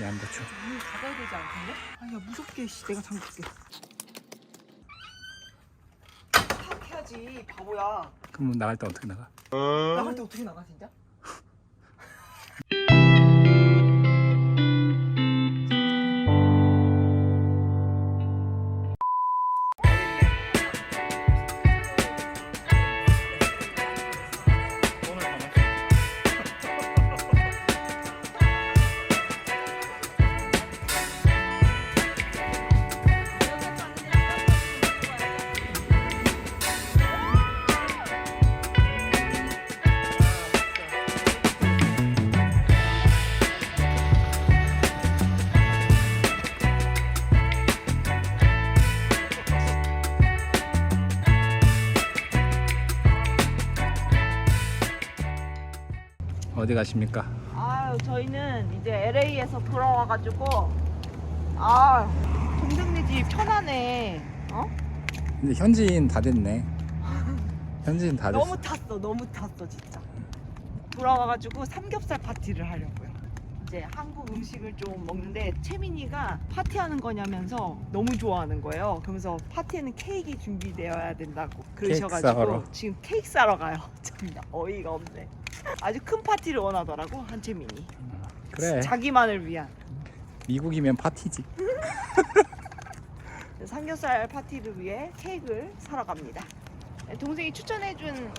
양배추. 문을 닫아야 되지 않겠네? 아야 무섭게 씨 내가 잠글게 탁 해야지 바보야 그럼 나갈 때 어떻게 나가? 나갈 때 어떻게 나가 진짜? 가십니까? 아유 저희는 이제 LA에서 돌아와가지고 아 동생네 집 편하네 어? 근데 현지인 다 됐네. 현지인 다 됐어. 너무 탔어 너무 탔어 진짜 돌아와가지고 삼겹살 파티를 하려고요 이제 한국 음식을 좀 먹는데 채민이가 파티하는 거냐면서 너무 좋아하는 거예요 그러면서 파티에는 케이크 준비되어야 된다고 그러셔가지고 사러. 지금 케이크 사러 가요 정말 어이가 없네 아주 큰 파티를 원하더라고 한채민이 그래. 자기만을 위한 미국이면 파티지. 삼겹살 파티를 위해 케이크를 사러 갑니다. 네, 동생이 추천해준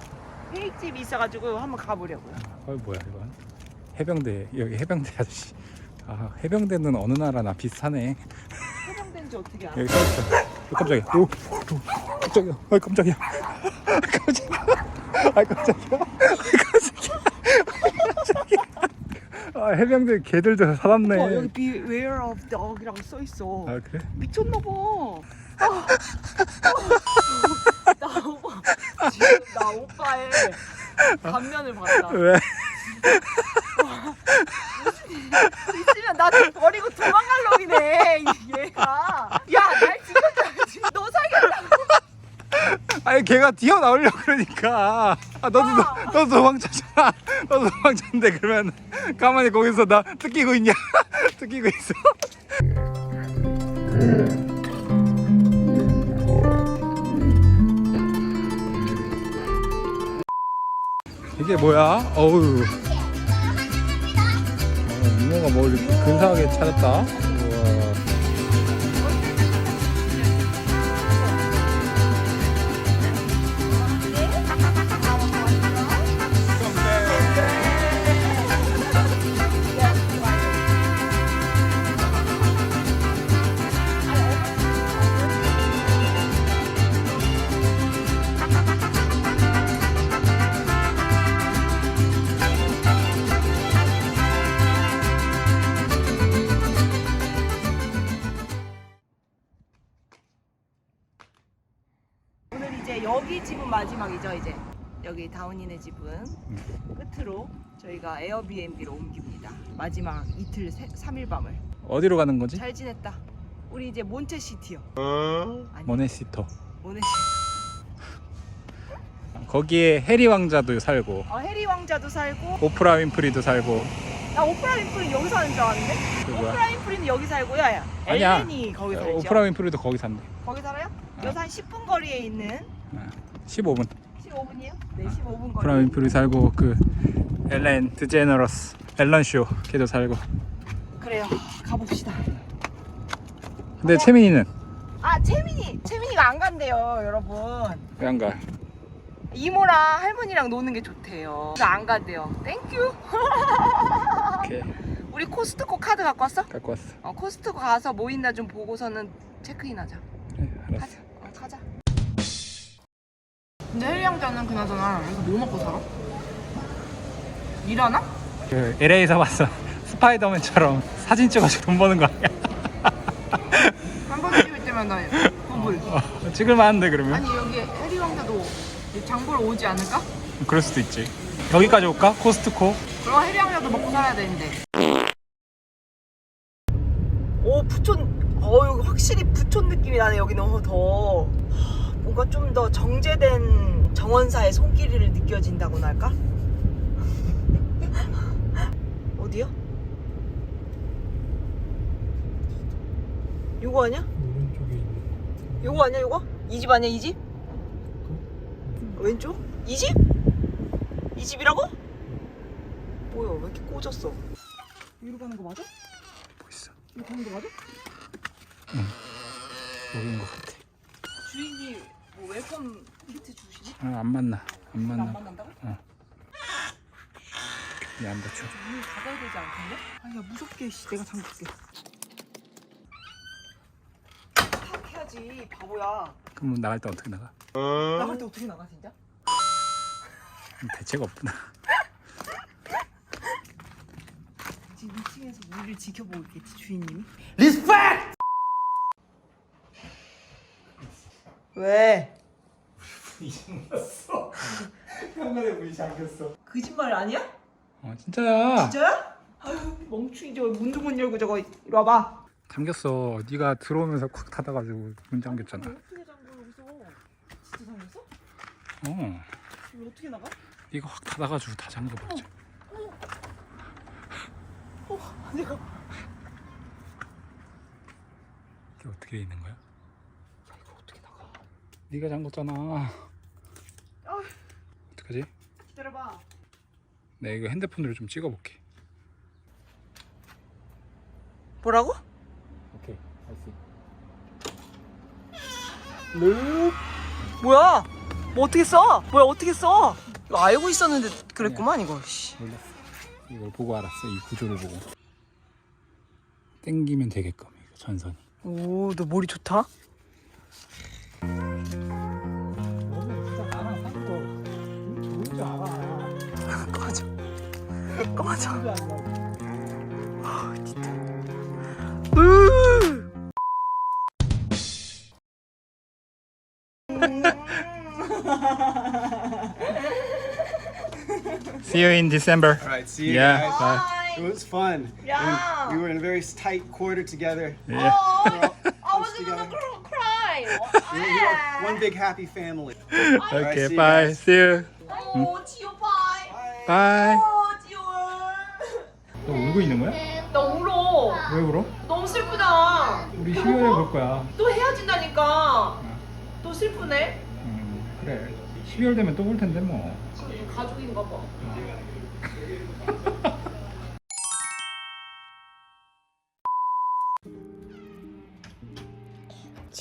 케이크집이 있어가지고 한번 가보려고요. 어 뭐야 이건? 해병대 여기 해병대 아저씨. 아 해병대는 어느 나라나 비슷하네. 해병된지 어떻게 알아? 여기 써 있어. 어, 깜짝이야. 오, 오 깜짝이야. 아 깜짝이야. 깜짝이야. 아 깜짝이야. 아 깜짝이야. 아 해병대 개들도 살았네. 어, 여기 Beware of Dog이라고 써 있어. 아 그래? 미쳤나 봐. 아, 아, 나 오빠 지금 나 오빠의 반면을 봤다. 왜? 있으면 나 버리고 도망갈 놈이네 이 얘가. 야날 죽였다지. 너 살겠다고. 아니 걔가 튀어 나오려 고 그러니까. 아 너도 아. 너, 너도 도망쳤잖아. 너도 도망쳤는데 그러면 가만히 거기서 나 뜯기고 있냐? 뜯기고 있어. 이게 뭐야? 어우. 어, 이모가 뭘 이렇게 근사하게 차렸다. 이제 여기 집은 마지막이죠 이제 여기 다운이네 집은 끝으로 저희가 에어비앤비로 옮깁니다 마지막 이틀 세, 3일 밤을 어디로 가는 거지? 잘 지냈다 우리 이제 몬테시티요 아니 모네시토. 모네시 거기에 해리 왕자도 살고 어, 해리 왕자도 살고 오프라 윈프리도 살고 나 오프라 윈프리 여기 사는 줄 알았는데 그 뭐야? 오프라 윈프리는 여기 살고요 야 아니야. 엘렌이 거기 살죠 오프라 윈프리도 거기 산대. 거기 살아요? 어. 여기서 한 10분 거리에 있는 15분. 15분이에요? 네 15분 오프라 거리 윈프리 살고 그 엘렌 드제너러스 앨런 쇼 걔도 살고. 그래요 가봅시다 근데 채민이는 아 채민이 채민이가 안 간대요 여러분 왜 안 가? 이모랑 할머니랑 노는 게 좋대요 그래서 안 간대요 땡큐 오케이 우리 코스트코 카드 갖고 왔어? 갖고 왔어. 어, 코스트코 가서 뭐 있나 좀 보고서는 체크인 하자 네, 알았어. 어, 근데 헬리 양자는 그나저나 여기서 뭐 먹고 살아? 일하나? 그 LA에서 봤어. 스파이더맨처럼 사진 찍어서 돈 버는 거 아니야? 한 번 찍을 때마다 부불 어, 찍을만 한데 그러면? 아니 여기 헬리 왕자도 장보러 오지 않을까? 그럴 수도 있지. 여기까지 올까? 코스트코. 그럼 헬리 왕자도 먹고 살아야 되는데 오 부촌 어 여기 확실히 부촌 느낌이 나네 여기는 어, 더 하, 뭔가 좀 더 정제된 정원사의 손길이를 느껴진다고나 할까? 哦 어, 어디요? 요거 아니야? 오른쪽에 있는 요거 아니야 요거? 이 집 아니야 이 집? 왼쪽? 이 집? 이 집이라고? 뭐야 왜 이렇게 꽂았어? 이리로 가는 거 맞아? 보이스 이리 가는 거 맞아? 여기인 것 같아 뭐 웰컴 키트 주시니? 아, 안 만나 안안 만나 만난다고? 얘안 다쳐 문을 닫아야 되지 않겠냐? 아야 무섭게 씨 내가 잠글게 팍 해야지 바보야 그럼 뭐 나갈 때 어떻게 나가? 나갈 때 어떻게 나가 진짜? 대책 없구나 지금 2층에서 우리를 지켜보고 있겠지 주인님이 리스펙! 왜? 현관에 문이 잠겼어. 거짓말 아니야? 어 진짜야. 진짜야? 아유 멍충이 저 문도 못 열고 저거 이리 와봐. 잠겼어. 네가 들어오면서 콱 닫아가지고 문 잠겼잖아. 어떻게 잠궈 여기서? 진짜 잠겼어? 어. 이거 어떻게 나가? 네가 확 닫아가지고 다 잠겨버렸지. 어 내가. 이게 어떻게 돼 있는 거야? 이거 어떻게 나가? 네가 잠궜잖아 아 어떡하지? 기다려봐 내가 이거 핸드폰으로 좀 찍어볼게 뭐라고? 오케이 알수 르 뭐야? 뭐 어떻게 써? 뭐야 어떻게 써? 이거 알고 있었는데 그랬구만 이거 씨. 몰랐어 이걸 보고 알았어 이 구조를 보고 땡기면 되게끔 이거 전선이 오, 너 머리 좋다. 꺼져. 꺼져. 아, 진짜. 으! See you in December All right, see you Yeah, guys. bye. It was fun. Yeah. And we were in a very tight quarter together. Yeah. Oh, I was Close gonna together. cr- we were one big happy family. Okay, see you bye. guys. See you. Oh, 지효 bye. Bye. 어, 지효. 너 울고 있는 거야? 나 울어. 왜 울어? 너무 슬프다. 우리 12월에 볼 거야. 또 헤어진다니까. 또 슬프네. 음, 그래. 12월 되면 또볼 텐데 뭐. 가족인가 봐.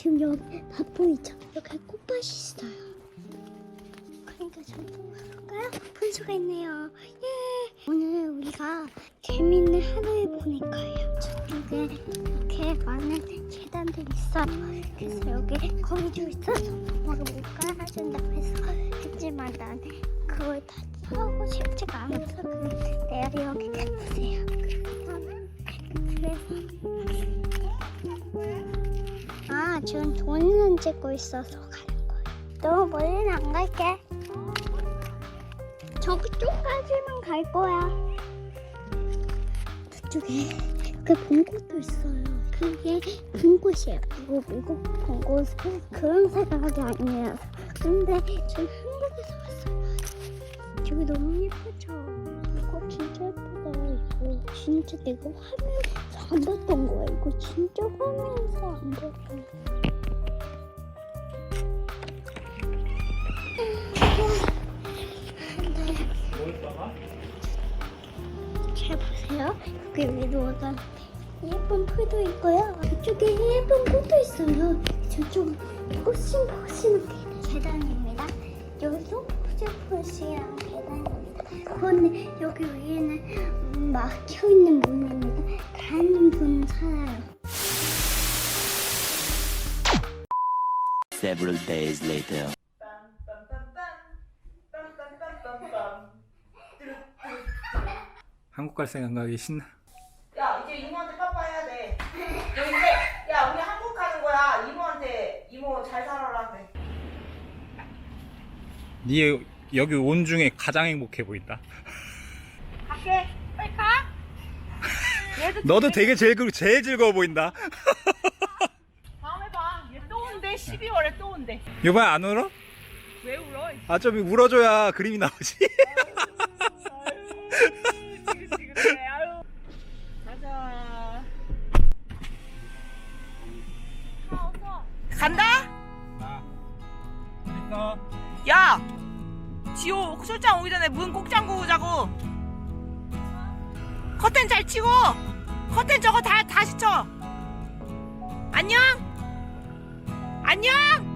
지금 여기 다 보이죠? 여기 꽃밭이 있어요. 그러니까 저도 가볼까요? 분수가 있네요. 예! 오늘 우리가 재밌는 하루를 보낼 거예요. 저쪽에 이렇게 많은 계단들이 있어요. 그래서 여기 거미줄 있어서 엄마가 못 깔아준다고 해서 했지만 난 그걸 다 하고 싶지가 않아서 그 내가 여기 보세요. 그래서 아, 지금 돈은 찍고 있어서 가는 거야. 너무 멀리는 안 갈게. 저쪽까지만 갈 거야. 저쪽에 그 봄꽃도 있어요. 그게 봄꽃이에요. 그리고 미국 봄꽃은 그런 생각이 아니에요. 근데 지금 한국에서 왔어요. 저기 너무 예쁘죠? 이거 진짜 예쁘다. 이거 진짜 내가 화면 안 봤던 거야. 이거 진짜 화면에서 안 거야. 잘 보세요. 여기 위로 오다 예쁜 풀도 있고요. 이쪽에 예쁜 꽃도 있어요. 저쪽 꽃신 포시는 계단입니다. 여기도 포시포시한 계단입니다. 그런데 여기 위에는 음, 막혀 있는 문입니다. 분 살아요. Several days later. 한국 갈 생각이 신나. 야, 이제 이모한테 빠빠 해야 돼. 너 이제 야, 우리 한국 가는 거야. 이모한테 이모 잘 살아라 그래. 네 여기 온 중에 가장 행복해 보인다. 갈게. 너도 되게 제일 그- 제일 즐거워 보인다. 다음에 봐. 얘 또 온대. 12월에 또 온대. 이번에 안 울어? 왜 울어? 아 좀 울어줘야 그림이 나오지. 저거 다 다시 쳐. 안녕. 안녕.